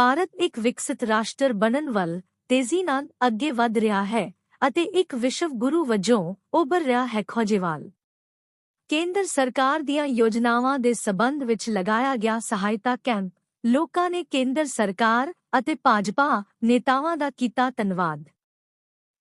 ਭਾਰਤ ਇੱਕ ਵਿਕਸਿਤ ਰਾਸ਼ਟਰ ਬਣਨ ਵੱਲ ਤੇਜ਼ੀ ਨਾਲ ਅੱਗੇ ਵਧ ਰਿਹਾ ਹੈ ਅਤੇ ਇੱਕ ਵਿਸ਼ਵ ਗੁਰੂ ਵਜੋਂ ਉੱਭਰ ਰਿਹਾ ਹੈ। ਖੋਜੇਵਾਲ। ਕੇਂਦਰ ਸਰਕਾਰ ਦੀਆਂ ਯੋਜਨਾਵਾਂ ਦੇ ਸਬੰਧ ਵਿੱਚ ਲਗਾਇਆ ਗਿਆ ਸਹਾਇਤਾ ਕੈਂਪ। ਲੋਕਾਂ ਨੇ ਕੇਂਦਰ ਸਰਕਾਰ ਅਤੇ ਭਾਜਪਾ ਨੇਤਾਵਾਂ ਦਾ ਕੀਤਾ ਧੰਨਵਾਦ।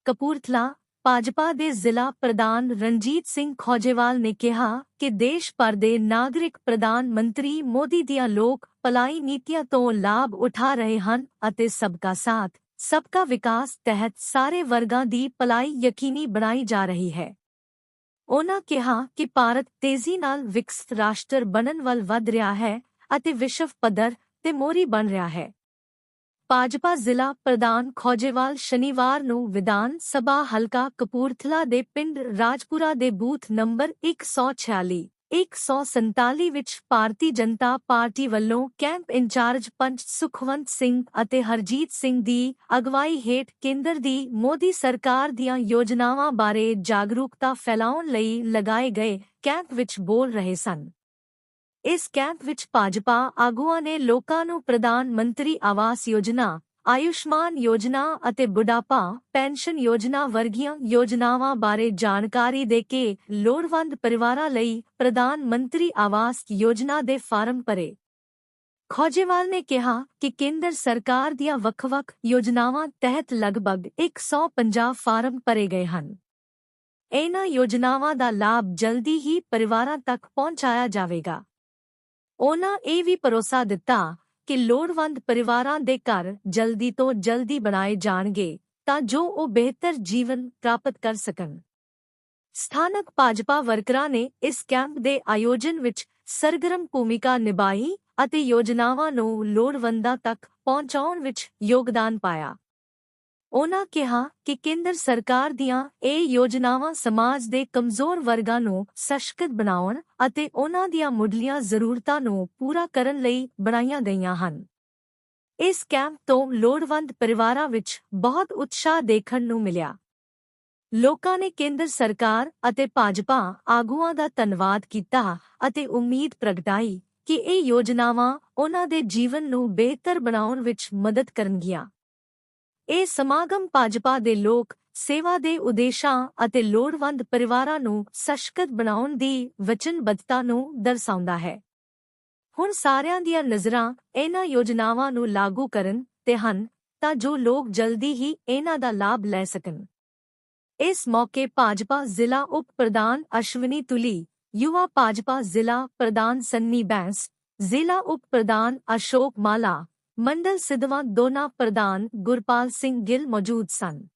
ਕਪੂਰਥਲਾ ਭਾਜਪਾ ਦੇ ਜ਼ਿਲ੍ਹਾ ਪ੍ਰਧਾਨ ਰਣਜੀਤ ਸਿੰਘ ਖੋਜੇਵਾਲ ਨੇ ਕਿਹਾ ਕਿ ਦੇਸ਼ ਭਰ ਦੇ ਨਾਗਰਿਕ ਪ੍ਰਧਾਨ ਮੰਤਰੀ ਮੋਦੀ ਦੀਆਂ ਲੋਕ ਭਲਾਈ ਨੀਤੀਆਂ ਤੋਂ ਲਾਭ ਉਠਾ ਰਹੇ ਹਨ ਅਤੇ ਸਬਕਾ ਸਾਥ, ਸਬਕਾ ਵਿਕਾਸ ਤਹਿਤ ਸਾਰੇ ਵਰਗਾਂ ਦੀ ਭਲਾਈ ਯਕੀਨੀ ਬਣਾਈ ਜਾ ਰਹੀ ਹੈ। ਉਨ੍ਹਾਂ ਕਿਹਾ ਕਿ ਭਾਰਤ ਤੇਜ਼ੀ ਨਾਲ ਵਿਕਸਿਤ ਰਾਸ਼ਟਰ ਬਣਨ ਵੱਲ ਵਧ ਰਿਹਾ ਹੈ ਅਤੇ ਵਿਸ਼ਵ ਪੱਧਰ ਤੇ ਮੋਰੀ ਬਣ ਰਿਹਾ ਹੈ। ਭਾਜਪਾ ਜ਼ਿਲ੍ਹਾ ਪ੍ਰਧਾਨ ਖੋਜੇਵਾਲ ਸ਼ਨੀਵਾਰ ਨੂੰ ਵਿਧਾਨ ਸਭਾ ਹਲਕਾ ਕਪੂਰਥਲਾ ਦੇ ਪਿੰਡ ਰਾਜਪੁਰਾ ਦੇ ਬੂਥ ਨੰਬਰ 146 147 ਵਿੱਚ ਭਾਰਤੀ ਜਨਤਾ ਪਾਰਟੀ ਵੱਲੋਂ ਕੈਂਪ ਇੰਚਾਰਜ ਪੰਚ ਸੁਖਵੰਤ ਸਿੰਘ ਅਤੇ ਹਰਜੀਤ ਸਿੰਘ ਦੀ ਅਗਵਾਈ ਹੇਠ ਕੇਂਦਰ ਦੀ ਮੋਦੀ ਸਰਕਾਰ ਦੀਆਂ ਯੋਜਨਾਵਾਂ ਬਾਰੇ ਜਾਗਰੂਕਤਾ ਫੈਲਾਉਣ ਲਈ ਲਗਾਏ ਗਏ ਕੈਂਪ ਵਿੱਚ ਬੋਲ ਰਹੇ ਸਨ। ਇਸ ਕੈਂਪ ਵਿੱਚ ਭਾਜਪਾ, ਆਗੂਆਂ ਨੇ ਲੋਕਾਂ ਨੂੰ ਪ੍ਰਧਾਨ ਮੰਤਰੀ ਆਵਾਸ ਯੋਜਨਾ, ਆਯੁਸ਼ਮਾਨ ਯੋਜਨਾ ਅਤੇ ਬੁਢਾਪਾ, ਪੈਨਸ਼ਨ ਯੋਜਨਾ ਵਰਗੀਆਂ ਯੋਜਨਾਵਾਂ ਬਾਰੇ ਜਾਣਕਾਰੀ ਦੇ ਕੇ ਲੋੜਵੰਦ ਪਰਿਵਾਰਾਂ ਲਈ ਪ੍ਰਧਾਨ ਮੰਤਰੀ ਆਵਾਸ ਯੋਜਨਾ ਦੇ ਫਾਰਮ ਭਰੇ। ਖੋਜੇਵਾਲ ਨੇ ਕਿਹਾ ਕਿ ਕੇਂਦਰ ਸਰਕਾਰ ਦੀਆਂ ਵੱਖ-ਵੱਖ ਯੋਜਨਾਵਾਂ ਤਹਿਤ ਲਗਭਗ 150 ਫਾਰਮ ਭਰੇ ਗਏ ਹਨ। ਇਹਨਾਂ ਯੋਜਨਾਵਾਂ ਦਾ ਲਾਭ ਜਲਦੀ ਹੀ ਪਰਿਵਾਰਾਂ ਤੱਕ ਪਹੁੰਚਾਇਆ ਜਾਵੇਗਾ। ਉਨ੍ਹਾਂ ਇਹ ਵੀ ਭਰੋਸਾ ਦਿੱਤਾ ਕਿ ਲੋੜਵੰਦ ਪਰਿਵਾਰਾਂ ਦੇ ਘਰ ਜਲਦੀ ਤੋਂ ਜਲਦੀ ਬਣਾਏ ਜਾਣਗੇ ਤਾਂ ਜੋ ਉਹ ਬਿਹਤਰ ਜੀਵਨ ਪ੍ਰਾਪਤ ਕਰ ਸਕਣ। ਸਥਾਨਕ ਭਾਜਪਾ ਵਰਕਰਾਂ ਨੇ ਇਸ ਕੈਂਪ ਦੇ ਆਯੋਜਨ ਵਿੱਚ ਸਰਗਰਮ ਭੂਮਿਕਾ ਨਿਭਾਈ ਅਤੇ ਯੋਜਨਾਵਾਂ ਨੂੰ ਲੋੜਵੰਦਾਂ ਤੱਕ ਪਹੁੰਚਾਉਣ ਵਿੱਚ ਯੋਗਦਾਨ ਪਾਇਆ। ਉਨ੍ਹਾਂ ਕਿਹਾ ਕਿ ਕੇਂਦਰ ਸਰਕਾਰ ਦੀਆਂ ਇਹ ਯੋਜਨਾਵਾਂ ਸਮਾਜ ਦੇ ਕਮਜ਼ੋਰ ਵਰਗਾਂ ਨੂੰ ਸਸ਼ਕਤ ਬਣਾਉਣ ਅਤੇ ਉਹਨਾਂ ਦੀਆਂ ਮੁੱਢਲੀਆਂ ਜ਼ਰੂਰਤਾਂ ਨੂੰ ਪੂਰਾ ਕਰਨ ਲਈ ਬਣਾਈਆਂ ਗਈਆਂ ਹਨ। ਇਸ ਕੈਂਪ ਤੋਂ ਲੋੜਵੰਦ ਪਰਿਵਾਰਾਂ ਵਿੱਚ ਬਹੁਤ ਉਤਸ਼ਾਹ ਦੇਖਣ ਨੂੰ ਮਿਲਿਆ। ਲੋਕਾਂ ਨੇ ਕੇਂਦਰ ਸਰਕਾਰ ਅਤੇ ਭਾਜਪਾ ਆਗੂਆਂ ਦਾ ਧੰਨਵਾਦ ਕੀਤਾ ਅਤੇ ਉਮੀਦ ਪ੍ਰਗਟਾਈ ਕਿ ਇਹ ਯੋਜਨਾਵਾਂ ਉਹਨਾਂ ਦੇ ਜੀਵਨ ਨੂੰ ਬਿਹਤਰ ਬਣਾਉਣ ਵਿੱਚ ਮਦਦ ਕਰਨਗੀਆਂ। ਇਹ ਸਮਾਗਮ ਭਾਜਪਾ ਦੇ ਲੋਕ ਸੇਵਾ ਦੇ ਉਦੇਸ਼ਾਂ ਅਤੇ ਲੋੜਵੰਦ ਪਰਿਵਾਰਾਂ ਨੂੰ ਸਸ਼ਕਤ ਬਣਾਉਣ ਦੀ ਵਚਨਬੱਧਤਾ ਨੂੰ ਦਰਸਾਉਂਦਾ ਹੈ। ਹੁਣ ਸਾਰਿਆਂ ਦੀਆਂ ਨਜ਼ਰਾਂ ਇਹਨਾਂ ਯੋਜਨਾਵਾਂ ਨੂੰ ਲਾਗੂ ਕਰਨ ਤੇ ਹਨ ਤਾਂ ਜੋ ਲੋਕ ਜਲਦੀ ਹੀ ਇਹਨਾਂ ਦਾ ਲਾਭ ਲੈ ਸਕਣ। ਇਸ ਮੌਕੇ ਭਾਜਪਾ ਜ਼ਿਲ੍ਹਾ ਉਪ ਪ੍ਰਧਾਨ ਅਸ਼ਵਨੀ ਤੁਲੀ, ਯੁਵਾ ਭਾਜਪਾ ਜ਼ਿਲ੍ਹਾ ਪ੍ਰਧਾਨ ਸੰਨੀ ਬੈਂਸ, ਜ਼ਿਲ੍ਹਾ ਉਪ ਪ੍ਰਧਾਨ ਅਸ਼ੋਕ ਮਾਲਾ ਮੰਡਲ ਸਿੱਧਵਾਂ ਦੋਨਾ ਪ੍ਰਧਾਨ ਗੁਰਪਾਲ ਸਿੰਘ ਗਿੱਲ ਮੌਜੂਦ ਸਨ।